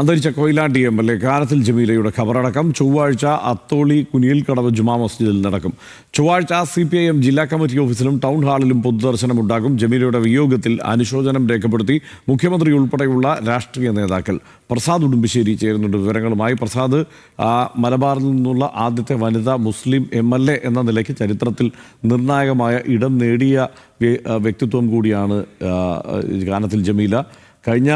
അന്തരിച്ച Koyilandy M L A Karathil ജമീലയുടെ ഖബറടക്കം ചൊവ്വാഴ്ച അത്തോളി കുനിയിൽക്കടവ് ജുമാ മസ്ജിദിൽ നടക്കും. ചൊവ്വാഴ്ച സി പി ഐ എം ജില്ലാ കമ്മിറ്റി ഓഫീസിലും ടൗൺ ഹാളിലും പൊതുദർശനം ഉണ്ടാകും ജമീലയുടെ വിയോഗത്തിൽ അനുശോചനം രേഖപ്പെടുത്തി മുഖ്യമന്ത്രി ഉൾപ്പെടെയുള്ള രാഷ്ട്രീയ നേതാക്കൾ. പ്രസാദ് ഉടുമ്പശ്ശേരി ചേരുന്നുണ്ട് വിവരങ്ങളുമായി. പ്രസാദ് മലബാറിൽ നിന്നുള്ള ആദ്യത്തെ വനിതാ മുസ്ലിം എം എൽ എ എന്ന നിലയ്ക്ക് ചരിത്രത്തിൽ നിർണായകമായ ഇടം നേടിയ വ്യക്തിത്വം കൂടിയാണ് ഗാനത്തിൽ ജമീല. കഴിഞ്ഞ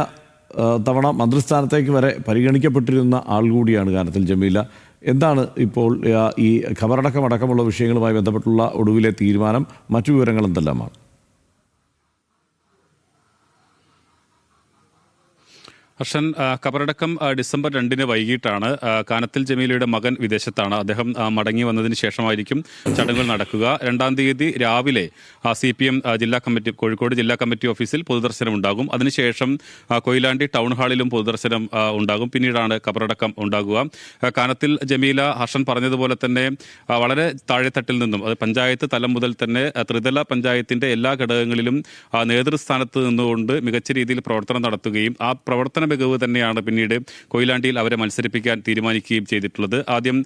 തവണ മന്ത്രിസ്ഥാനത്തേക്ക് വരെ പരിഗണിക്കപ്പെട്ടിരുന്ന ആൾ കൂടിയാണ് കാനത്തിൽ ജമീല. എന്താണ് ഇപ്പോൾ ഈ ഖബറടക്കം അടക്കമുള്ള വിഷയങ്ങളുമായി ബന്ധപ്പെട്ടുള്ള ഒടുവിലെ തീരുമാനം? മറ്റു വിവരങ്ങൾ എന്തെല്ലാമാണ്? ഹർഷൻ കബറടക്കം ഡിസംബർ രണ്ടിന് വൈകിട്ടാണ്. കാനത്തിൽ ജമീലയുടെ മകൻ വിദേശത്താണ്. അദ്ദേഹം മടങ്ങി വന്നതിന് ശേഷമായിരിക്കും ചടങ്ങുകൾ നടക്കുക. രണ്ടാം തീയതി രാവിലെ സി പി എം ജില്ലാ കമ്മിറ്റി കോഴിക്കോട് ജില്ലാ കമ്മിറ്റി ഓഫീസിൽ പൊതുദർശനം ഉണ്ടാകും. അതിനുശേഷം കൊയിലാണ്ടി ടൗൺ ഹാളിലും പൊതുദർശനം ഉണ്ടാകും. പിന്നീടാണ് കബറടക്കം ഉണ്ടാകുക. കാനത്തിൽ ജമീല ഹർഷൻ പറഞ്ഞതുപോലെ തന്നെ വളരെ താഴെത്തട്ടിൽ നിന്നും അത് പഞ്ചായത്ത് തലം മുതൽ തന്നെ ത്രിതല പഞ്ചായത്തിന്റെ എല്ലാ ഘടകങ്ങളിലും നേതൃസ്ഥാനത്ത് നിന്നുകൊണ്ട് മികച്ച രീതിയിൽ പ്രവർത്തനം നടത്തുകയും ആ പ്രവർത്തന മികവ് തന്നെയാണ് പിന്നീട് കൊയിലാണ്ടിയിൽ അവരെ മത്സരിപ്പിക്കാൻ തീരുമാനിക്കുകയും ചെയ്തിട്ടുള്ളത്. ആദ്യം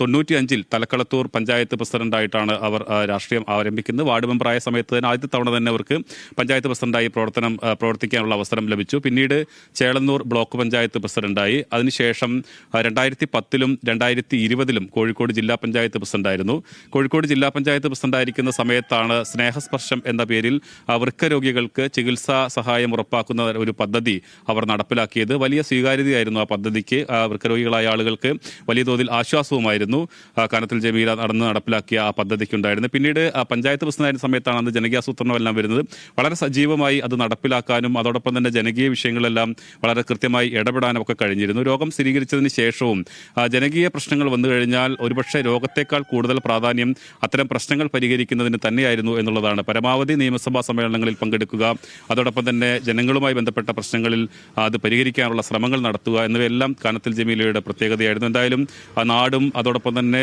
തൊണ്ണൂറ്റി അഞ്ചിൽ തലക്കളത്തൂർ പഞ്ചായത്ത് പ്രസിഡന്റായിട്ടാണ് അവർ രാഷ്ട്രീയം ആരംഭിക്കുന്നത്. വാർഡ് മെമ്പറായ സമയത്ത് തന്നെ ആദ്യത്തെ തവണ തന്നെ അവർക്ക് പഞ്ചായത്ത് പ്രസിഡന്റായി പ്രവർത്തനം പ്രവർത്തിക്കാനുള്ള അവസരം ലഭിച്ചു. പിന്നീട് ചേളന്നൂർ ബ്ലോക്ക് പഞ്ചായത്ത് പ്രസിഡന്റായി. അതിനുശേഷം രണ്ടായിരത്തി പത്തിലും രണ്ടായിരത്തി ഇരുപതിലും കോഴിക്കോട് ജില്ലാ പഞ്ചായത്ത് പ്രസിഡന്റായിരുന്നു. കോഴിക്കോട് ജില്ലാ പഞ്ചായത്ത് പ്രസിഡന്റായിരിക്കുന്ന സമയത്താണ് സ്നേഹസ്പർശം എന്ന പേരിൽ വൃക്ക വൃക്കരോഗികൾക്ക് ചികിത്സാ സഹായം ഉറപ്പാക്കുന്ന ഒരു പദ്ധതി അവർ നടപ്പിലാക്കിയത് വലിയ സ്വീകാര്യതയായിരുന്നു ആ പദ്ധതിക്ക്. വൃക്കരോഗികളായ ആളുകൾക്ക് വലിയ തോതിൽ ആശ്വാസവുമായിരുന്നു. കനത്തിൽ ജമീല നടന്ന് നടപ്പിലാക്കിയ ആ പദ്ധതിക്ക് ഉണ്ടായിരുന്നത് പിന്നീട് പഞ്ചായത്ത് പ്രസിഡന്റായിരുന്ന സമയത്താണ് അന്ന് ജനകീയാസൂത്രണം എല്ലാം വരുന്നത്. വളരെ സജീവമായി അത് നടപ്പിലാക്കാനും അതോടൊപ്പം തന്നെ ജനകീയ വിഷയങ്ങളെല്ലാം വളരെ കൃത്യമായി ഇടപെടാനും ഒക്കെ കഴിഞ്ഞിരുന്നു. രോഗം സ്ഥിരീകരിച്ചതിന് ശേഷവും ജനകീയ പ്രശ്നങ്ങൾ വന്നു കഴിഞ്ഞാൽ ഒരുപക്ഷെ രോഗത്തെക്കാൾ കൂടുതൽ പ്രാധാന്യം അത്തരം പ്രശ്നങ്ങൾ പരിഹരിക്കുന്നതിന് തന്നെയായിരുന്നു എന്നുള്ളതാണ്. പരമാവധി നിയമസഭാ സമ്മേളനങ്ങളിൽ പങ്കെടുക്കുക അതോടൊപ്പം തന്നെ ജനങ്ങളുമായി ബന്ധപ്പെട്ട പ്രശ്നങ്ങളിൽ അത് പരിഹരിക്കാനുള്ള ശ്രമങ്ങൾ നടത്തുക എന്നിവയെല്ലാം കാനത്തിൽ ജമീലയുടെ പ്രത്യേകതയായിരുന്നു. എന്തായാലും ആ നാടും അതോടൊപ്പം തന്നെ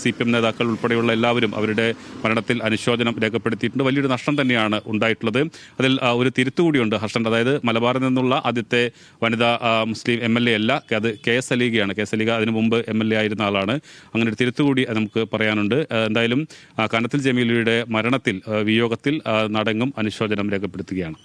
സി പി എം നേതാക്കൾ ഉൾപ്പെടെയുള്ള എല്ലാവരും അവരുടെ മരണത്തിൽ അനുശോചനം രേഖപ്പെടുത്തിയിട്ടുണ്ട്. വലിയൊരു നഷ്ടം തന്നെയാണ് ഉണ്ടായിട്ടുള്ളത്. അതിൽ ഒരു തിരുത്തുകൂടിയുണ്ട് ഹർഷൻ. അതായത് മലബാറിൽ നിന്നുള്ള ആദ്യത്തെ വനിതാ മുസ്ലിം എം എൽ എ അല്ല അത് കെ എസ് അലീഗയാണ് കെ എസ് അലീഗ അതിനു മുമ്പ് എം എൽ എ ആയിരുന്ന ആളാണ്. അങ്ങനെ ഒരു തിരുത്തുകൂടി നമുക്ക് പറയാനുണ്ട്. എന്തായാലും കനത്തിൽ ജമീലയുടെ മരണത്തിൽ വിയോഗത്തിൽ നടങ്ങും അനുശോചനം രേഖപ്പെടുത്തുകയാണ്.